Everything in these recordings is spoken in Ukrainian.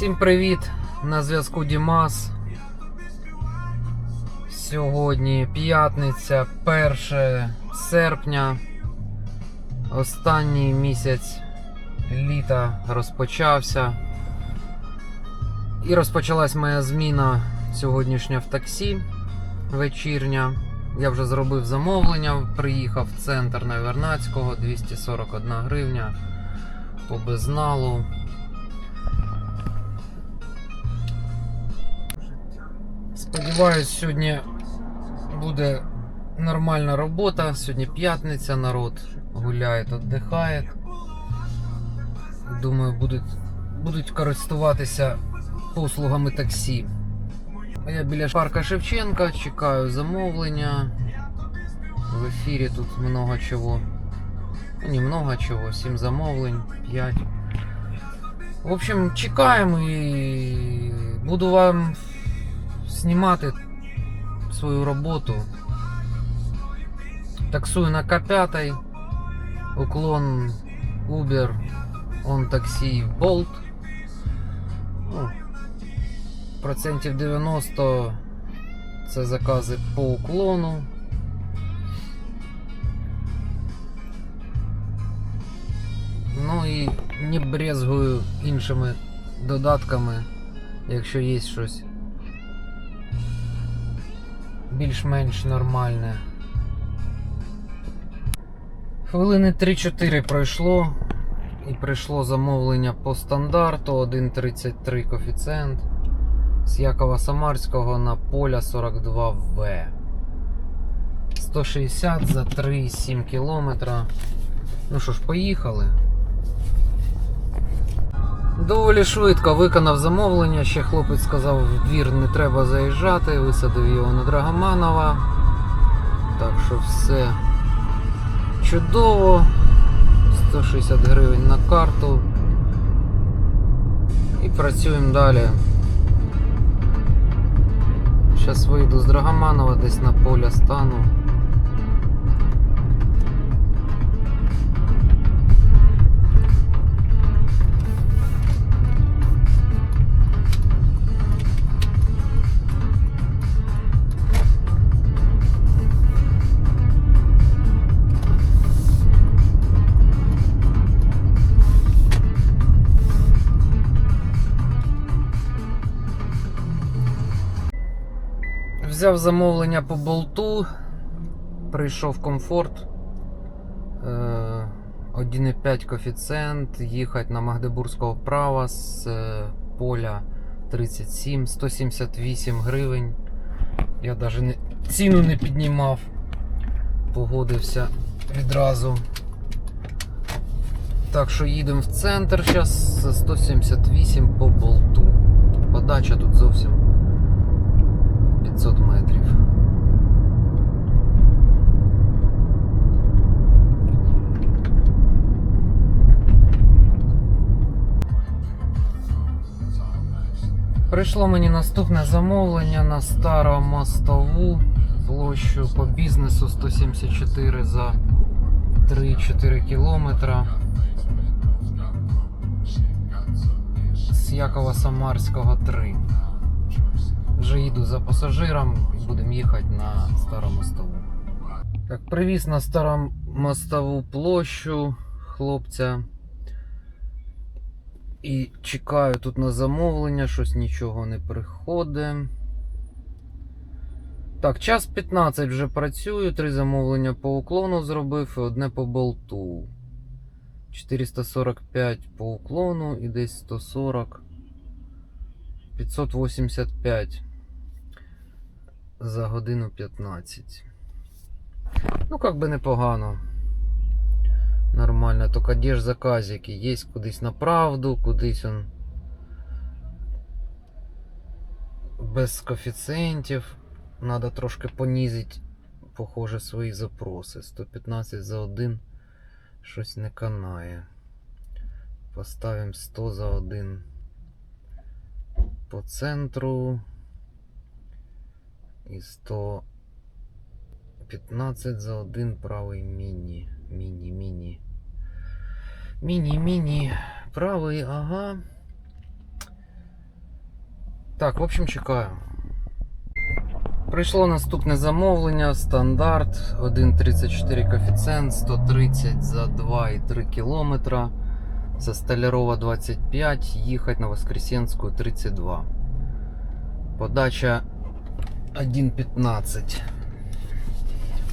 Всім привіт! На зв'язку Дімас. Сьогодні п'ятниця, 1 серпня. Останній місяць літа розпочався. І розпочалась моя зміна сьогоднішня в таксі вечірня. Я вже зробив замовлення, приїхав в центр на Вернацького, 241 гривня по безналу. Сподіваюсь, сьогодні буде нормальна робота. Сьогодні п'ятниця, народ гуляє, віддихає. Думаю, будуть, будуть користуватися послугами таксі. А я біля парка Шевченка, чекаю замовлення. В ефірі тут много чого. Ну, не много чого, 7 замовлень, 5. В общем, чекаємо і буду вам знімати свою роботу. Таксую на К5, уклон Uber, он таксі Bolt. Ну, процентів 90 це закази по уклону. Ну і не брезгую іншими додатками, якщо є щось більш-менш нормальне. Хвилини 3-4 пройшло і прийшло замовлення по стандарту 1.33 коефіцієнт з Якова Самарського на поля 42В. 160 за 3,7 кілометра. Ну що ж, поїхали. Доволі швидко виконав замовлення. Ще хлопець сказав, в двір не треба заїжджати, висадив його на Драгоманова. Так що все чудово. 160 гривень на карту. І працюємо далі. Зараз вийду з Драгоманова, десь на поле стану. Взяв замовлення по болту, прийшов комфорт. Е, 1,5 коефіцієнт, їхати на Магдебурзького права з е, поля 37, 178 гривень. Я навіть не, ціну не піднімав, погодився відразу. Так що їдемо в центр зараз за 178 по болту. Подача тут зовсім 500 метрів. Прийшло мені наступне замовлення на старомостову площу по бізнесу 174 за 3-4 кілометра. З Якова Самарського 3. Вже їду за пасажиром і будемо їхати на Старомостову. Так, привіз на Старомостову площу хлопця. І чекаю тут на замовлення, щось нічого не приходить. Так, час 15 вже працюю, три замовлення по уклону зробив і одне по болту. 445 по уклону і десь 140. 585 за годину 15. Ну, как би непогано. Нормально, только де ж заказики? Є кудись на правду, кудись он без коефіцієнтів. Надо трошки понизити, похоже, свої запроси. 115 за один щось не канає. Поставимо 100 за один по центру. І 115 за один правий міні. Так, в общем, чекаю. Прийшло наступне замовлення, стандарт 1,34 коефіцієнт, 130 за 2,3 кілометра. Со Столярова 25, їхати на Воскресенську 32. Подача 1,15.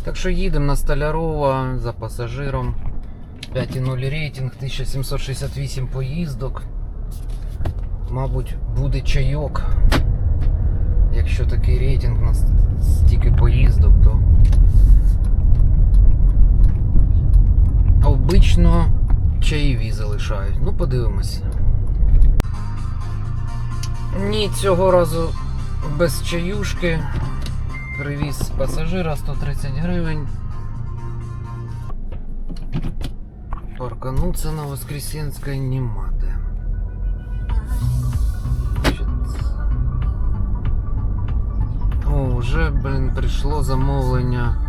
Так що їдемо на Столярова за пасажиром. 5,0 рейтинг, 1768 поїздок. Мабуть, буде чайок. Якщо такий рейтинг на стільки поїздок, то обично чаєві залишають. Ну, подивимось. Ні, цього разу без чаюшки. Привіз пасажира 130 гривень. Паркануться на Воскресенской нема. О, вже, блін, прийшло замовлення.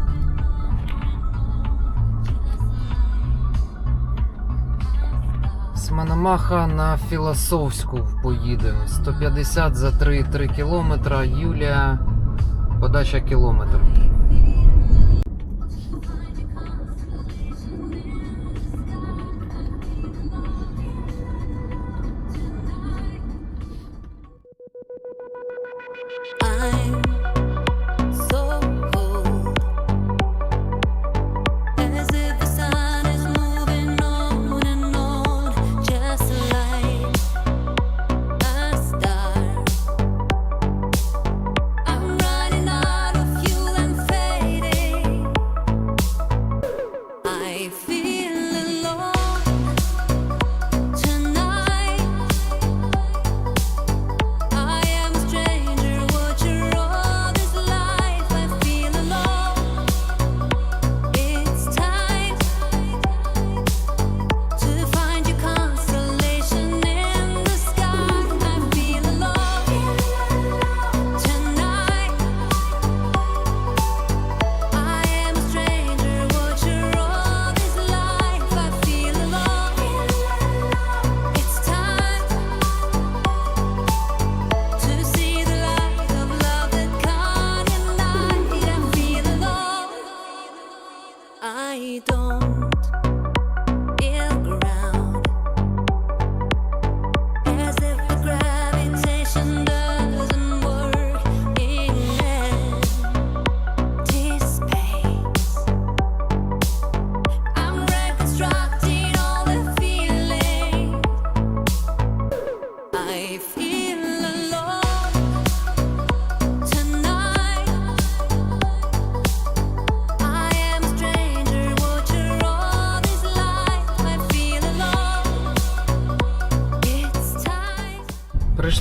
З Мономаха на Філософську поїдемо. 150 за 3,3 кілометра. Юлія, подача кілометр.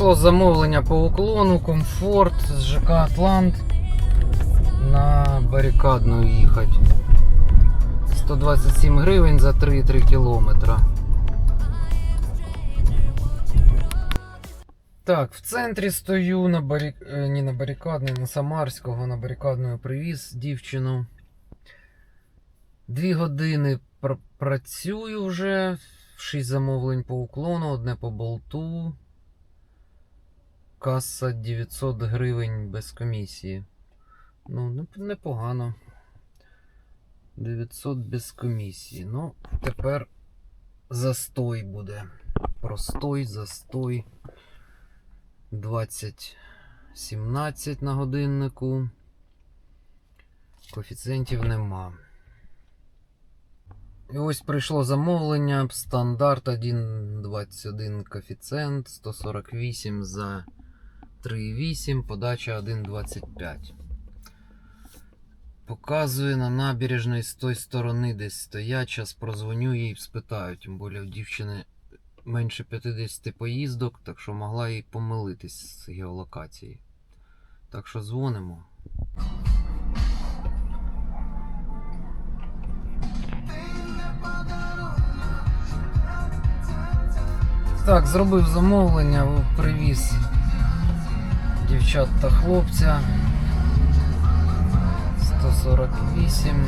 Прийшло замовлення по уклону, комфорт з ЖК Атлант на барикадну їхати. 127 гривень за 3,3 кілометра. Так, в центрі стою на барі... не на барикадної, на Самарського, на барикадную привіз дівчину. Дві години пр- працюю вже. Шість замовлень по уклону, одне по болту. Каса 900 гривень без комісії. Ну, непогано. 900 без комісії. Ну, тепер застой буде. Простой, застой. 20.17 на годиннику. Коефіцієнтів нема. І ось прийшло замовлення. Стандарт 1,21 коефіцієнт, 148 за 3,8, подача 1,25. Показує на набережній з тої сторони десь стоять. Зараз прозвоню їй, спитаю. Тим більше у дівчини менше 50 поїздок, так що могла і помилитись з геолокації. Так що дзвонимо. Так, зробив замовлення, привіз дівчат та хлопця. 148.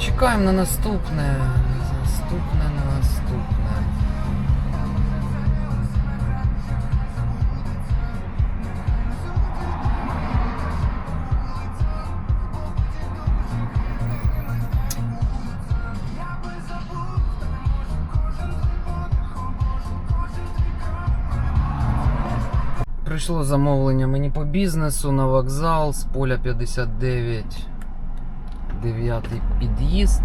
Чекаємо на наступне. Наступне, на наступне. Прийшло замовлення мені по бізнесу на вокзал з поля 59, 9 під'їзд.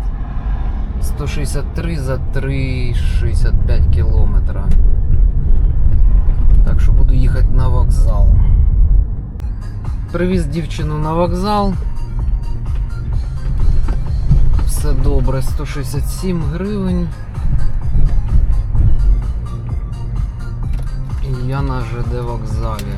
163 за 3,65 кілометра. Так що буду їхати на вокзал. Привіз дівчину на вокзал. Все добре, 167 гривень. Я на ЖД вокзалі.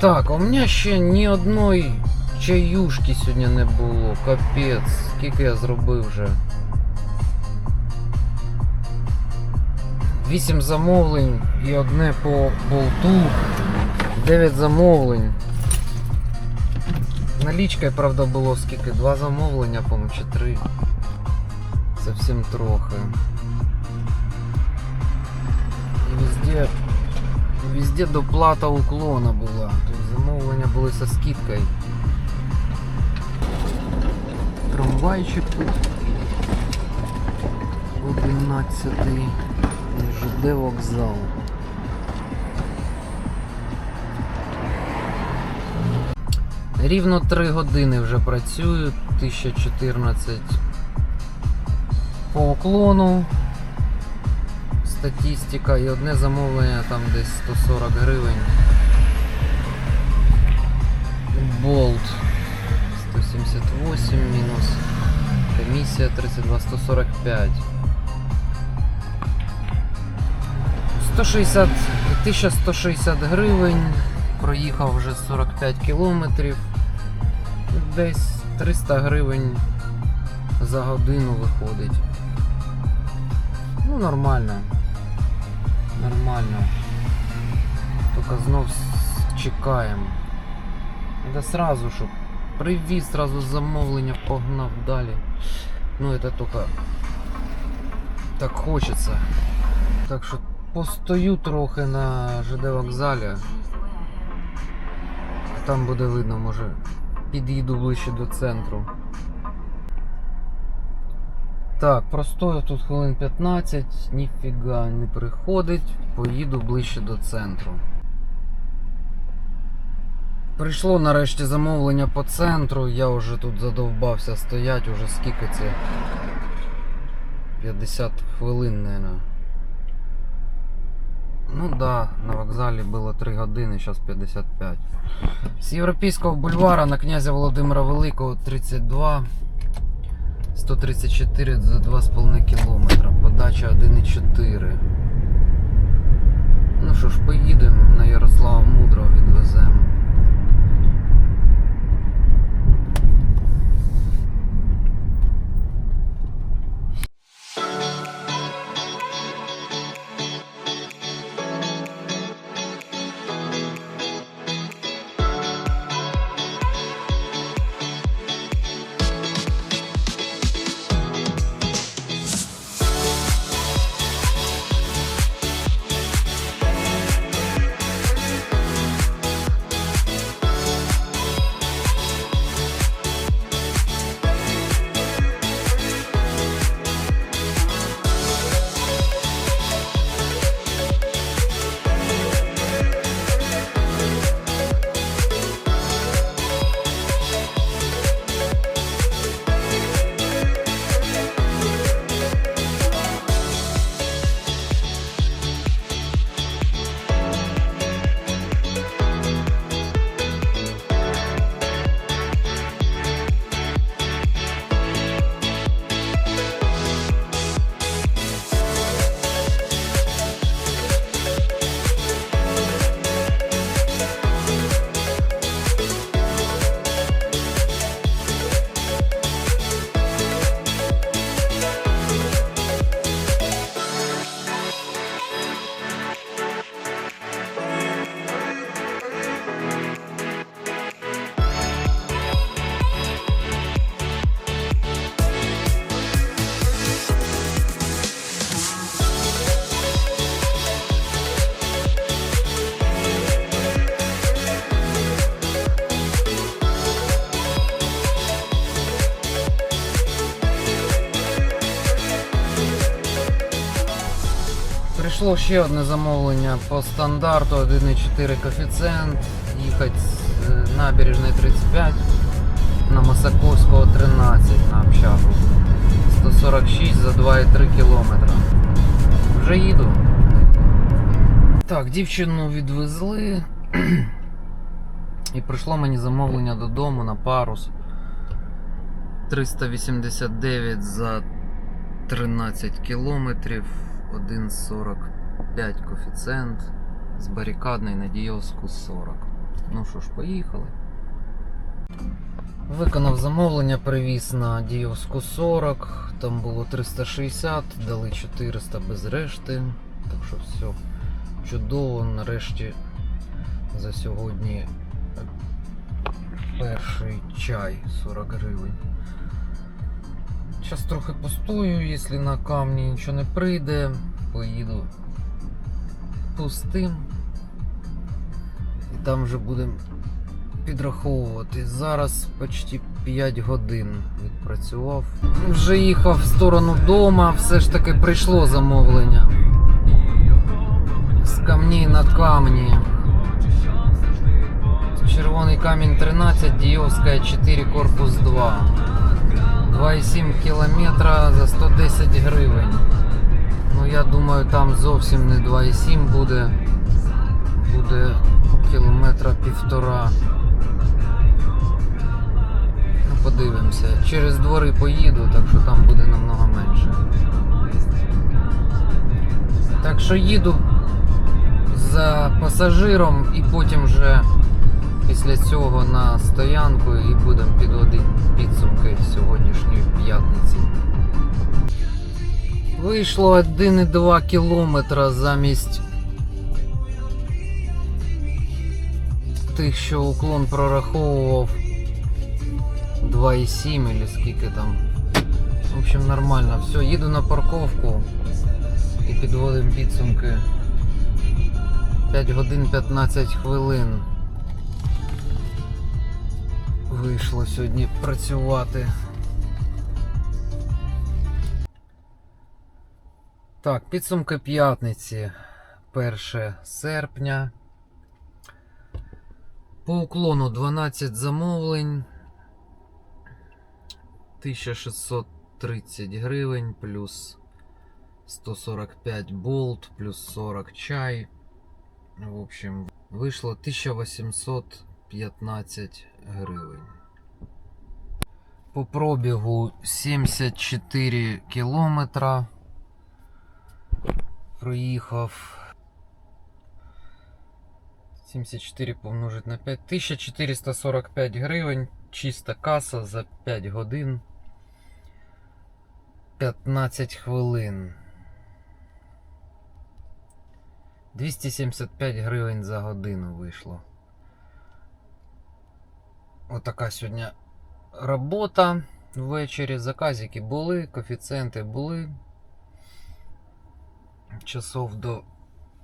Так, у мене ще ні одної чаюшки сьогодні не було. Капець, скільки я зробив вже. 8 замовлень і одне по болту. 9 замовлень. Налічка, правда, було скільки? Два замовлення, по-моєму, чи три. Совсем трохи. Везде, везде доплата уклона була. Тобто замовлення були со скидкою. Трамвайчик тут. 11 ЖД вокзал. Рівно 3 години вже працюю, 1014 по уклону. Статистика і одне замовлення там десь 140 гривень. Болт 178 мінус. Комісія 32 145. 160, 1160 гривень. Проїхав вже 45 кілометрів. Десь 300 гривень за годину виходить. Ну, нормально. Нормально. Тільки знов чекаємо. Треба сразу, щоб привіз, сразу замовлення погнав далі. Ну, это только так хочеться. Так що постою трохи на ЖД вокзалі. Там буде видно, може під'їду ближче до центру. Так, простою тут хвилин 15, ніфіга не приходить, поїду ближче до центру. Прийшло нарешті замовлення по центру, я вже тут задовбався стоять, уже скільки це? 50 хвилин, наверное. Ну да, на вокзалі було 3 години, зараз 55. З Європейського бульвара на князя Володимира Великого 32. 134 за 2,5 кілометра. Подача 1,4. Прийшло ще одне замовлення по стандарту 1,4 коефіцієнт. Їхати з е, набережної 35 на Масаковського 13 на общагу. 146 за 2,3 кілометра. Вже їду. Так, дівчину відвезли. І прийшло мені замовлення додому на парус. 389 за 13 кілометрів, 1,45 коефіцієнт з барикадної на Дійовську 40. Ну що ж, поїхали. Виконав замовлення, привіз на Дійовську 40, там було 360, дали 400 без решти. Так що все чудово, нарешті за сьогодні перший чай 40 гривень. Зараз трохи постою, якщо на камні нічого не прийде, поїду пустим. І там вже будемо підраховувати. Зараз почти 5 годин відпрацював. Вже їхав в сторону дома, все ж таки прийшло замовлення. З камней на камні. Червоний камінь 13, Діївська 4, корпус 2. 2,7 кілометра за 110 гривень. Ну я думаю, там зовсім не 2,7 буде. Буде кілометра півтора. Ну, подивимося. Через двори поїду, так що там буде намного менше. Так що їду за пасажиром і потім вже після цього на стоянку і будемо підводити підсумки сьогоднішньої п'ятниці. Вийшло 1,2 кілометра замість тих, що уклон прораховував 2,7 или скільки там. В общем, нормально. Все, їду на парковку і підводимо підсумки. 5 годин 15 хвилин. Вийшло сьогодні працювати. Так, підсумки п'ятниці. 1 серпня. По уклону 12 замовлень. 1630 гривень плюс 145 болт, плюс 40 чай. В общем, вийшло 1815 гривень. По пробігу 74 кілометра. Проїхав 74 помножить на 5. 1445 гривень. Чиста каса за 5 годин. 15 хвилин. 275 гривень за годину вийшло. Отака сьогодні робота. Ввечері заказики були, коефіцієнти були. Часов до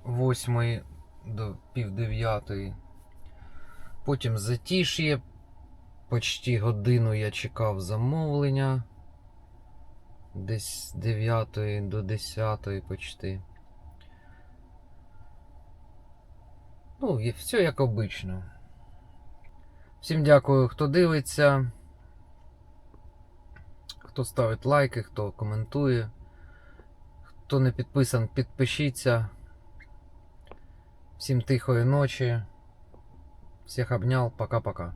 8 до пів дев'ятої. Потім затиш'є. Почти годину я чекав замовлення. Десь з 9 до 10 почти. Ну, і все як обично. Всім дякую, хто дивиться, хто ставить лайки, хто коментує. Хто не підписан, підпишіться. Всім тихої ночі. Всіх обнял. Пока-пока.